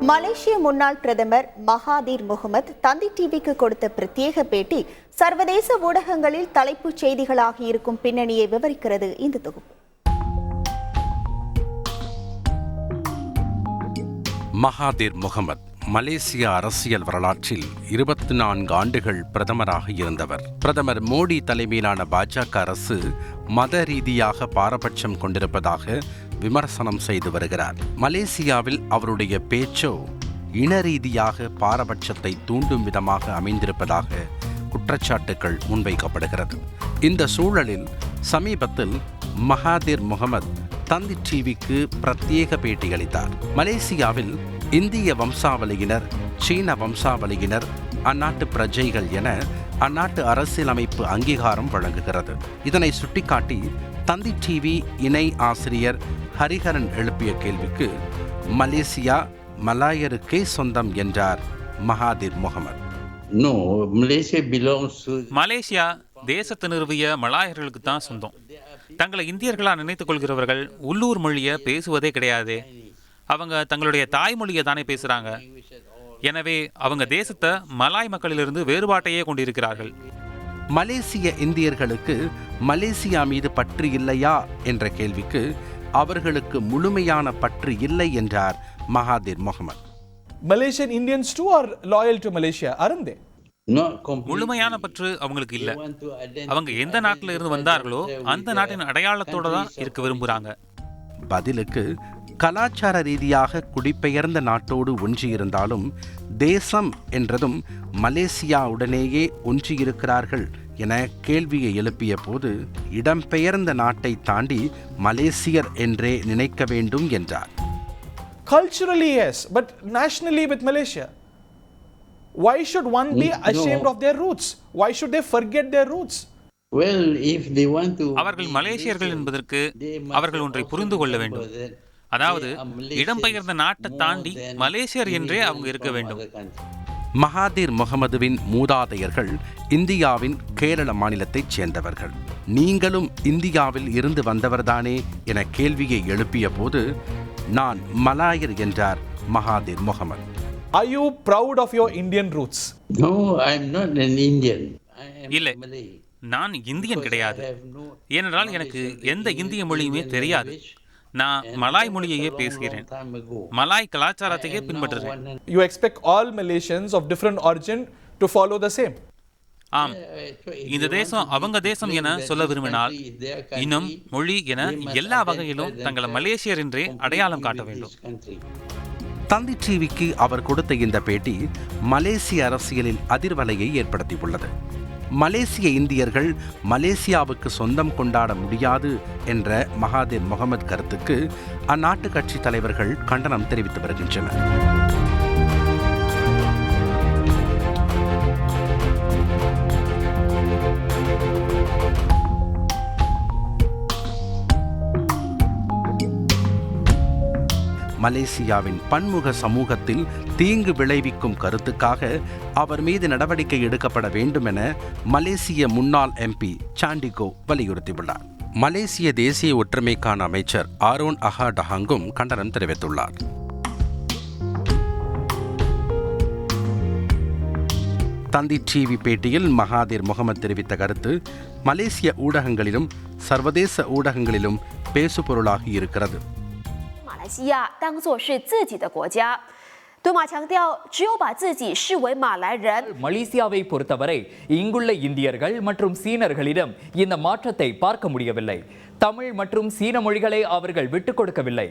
மலேசிய முன்னாள் பிரதமர் மகாதீர் முகமது தந்தி டிவிக்கு கொடுத்த பிரத்யேக பேட்டி சர்வதேச ஊடகங்களில் தலைப்புச் செய்திகளாக இருக்கும் பின்னணியை விவரிக்கிறது இந்த தொகுப்பு. மகாதீர் முகமது மலேசிய அரசியல் வரலாற்றில் இருபத்தி நான்கு ஆண்டுகள் பிரதமராக இருந்தவர். பிரதமர் மோடி தலைமையிலான பாஜக அரசு மத ரீதியாக பாரபட்சம் கொண்டிருப்பதாக விமர்சனம் செய்து வருகிறார். மலேசியாவில் அவருடைய பேச்சோ இன ரீதியாக பாரபட்சத்தை தூண்டும் விதமாக அமைந்திருப்பதாக குற்றச்சாட்டுகள் முன்வைக்கப்படுகிறது. இந்த சூழலில் சமீபத்தில் மகாதீர் முகமது தந்தி டிவிக்கு பிரத்யேக பேட்டியளித்தார் மலேசியாவில் இந்திய வம்சாவளியினர் சீன வம்சாவளியினர் அந்நாட்டு பிரஜைகள் என அந்நாட்டு அரசியலமைப்பு அங்கீகாரம் வழங்குகிறது. இதனை சுட்டிக்காட்டி தந்தி டிவி இணை ஆசிரியர் ஹரிஹரன் எழுப்பிய கேள்விக்கு மலேசியா மலாயருக்கே சொந்தம் என்றார் Mahathir Mohamad. No, Malaysia belongs to. Malaysia தேசத்தை நிறுவிய மலாயர்களுக்கு தான் சொந்தம். தங்களை இந்தியர்களா நினைத்துக் கொள்கிறவர்கள் உள்ளூர் மொழியை பேசுவதே கிடையாது. அவங்க தங்களுடைய தாய்மொழியை தானே பேசுறாங்க. எனவே அவங்க தேசத்தை மலாய் மக்களிலிருந்து வேறுபாட்டையே கொண்டிருக்கிறார்கள். மலேசிய இந்தியர்களுக்கு மலேசியா மீது பற்று இல்லையா என்ற கேள்விக்கு அவர்களுக்கு முழுமையான பற்று இல்லை என்றார் Mahathir Mohamad. Malaysian Indians too are loyal to Malaysia, aren't they? Not completely. முழுமையான பற்று அவங்களுக்கு இல்ல. அவங்க எந்த நாட்டில இருந்து வந்தார்களோ அந்த நாட்டின் அடையாளத்தோட தான் இருக்க விரும்புறாங்க. பதிலுக்கு கலாச்சார ரீதியாக குடிபெயர்ந்த நாட்டோடு ஒன்றியிருந்தாலும் தேசம் என்றதும் மலேசியாவுடனேயே ஒன்றியிருக்கிறார்கள் என கேள்வியை எழுப்பிய போது இடம்பெயர்ந்த நாட்டை தாண்டி மலேசியர் என்றே நினைக்க வேண்டும் என்றார் Culturally, yes, but nationally with Malaysia. Why should one be No. ashamed of their roots? Why should they forget their roots? Well, if they want to. அவர்கள் மலேசியர்கள் என்பதற்கு அவர்கள் ஒன்றை புரிந்து கொள்ள வேண்டும் அதாவது இடம்பெயர்ந்த நாட்டை தாண்டி மலேசியர் என்றே அவங்க இருக்க வேண்டும். மகாதீர் முகமதுவின் மூதாதையர்கள் இந்தியாவின் கேரள மாநிலத்தைச் சேர்ந்தவர்கள் நீங்களும் இந்தியாவில் இருந்து வந்தவர்தானே என கேள்வியை எழுப்பிய போது நான் மலாயர் என்றார் Mahathir Mohamad Are you proud of your Indian roots? No, I'm not an Indian. I am இல்லை. நான் இந்தியன் கிடையாது ஏனென்றால் எனக்கு எந்த இந்திய மொழியுமே தெரியாது. நான் மலாய் மொழியையே பேசுகிறேன். மலாய் கலாச்சாரத்தையே பின்பற்றுகிறேன் You expect all Malaysians of different origin to follow the same. ஆம் இந்த தேசம் அவங்க தேசம் என சொல்ல விரும்பினால் இனம் மொழி என எல்லா வகையிலும் தங்களை மலேசியர் என்றே அடையாளம் காட்ட வேண்டும். தந்தி டிவிக்கு அவர் கொடுத்த இந்த பேட்டி மலேசிய அரசியலில் அதிர்வலையை ஏற்படுத்தியுள்ளது மலேசிய இந்தியர்கள் மலேசியாவுக்கு சொந்தம் கொண்டாட முடியாது என்ற மகாதீர் முகமது கருத்துக்கு அந்நாட்டு கட்சி தலைவர்கள் கண்டனம் தெரிவித்து வருகின்றனர். மலேசியாவின் பன்முக சமூகத்தில் தீங்கு விளைவிக்கும் கருத்துக்காக அவர் மீது நடவடிக்கை எடுக்கப்பட வேண்டும் என மலேசிய முன்னாள் எம்பி சாண்டிகோ வலியுறுத்தியுள்ளார். மலேசிய தேசிய ஒற்றுமைக்கான அமைச்சர் ஆரோன் அஹா டஹாங்கும் கண்டனம் தெரிவித்துள்ளார். தந்தி டிவி பேட்டியில் மகாதீர் முகமது தெரிவித்த கருத்து மலேசிய ஊடகங்களிலும் சர்வதேச ஊடகங்களிலும் பேசுபொருளாகி இருக்கிறது. 西亚当作是自己的国家。杜马强调，只有把自己视为马来人， மலேசியாவை பொறுத்தவரை இங்குள்ள இந்தியர்கள் மற்றும் சீனர்களிடம் இந்த மாற்றத்தை பார்க்க முடியவில்லை தமிழ் மற்றும் சீன மொழிகளை அவர்கள் விட்டுக் கொடுக்கவில்லை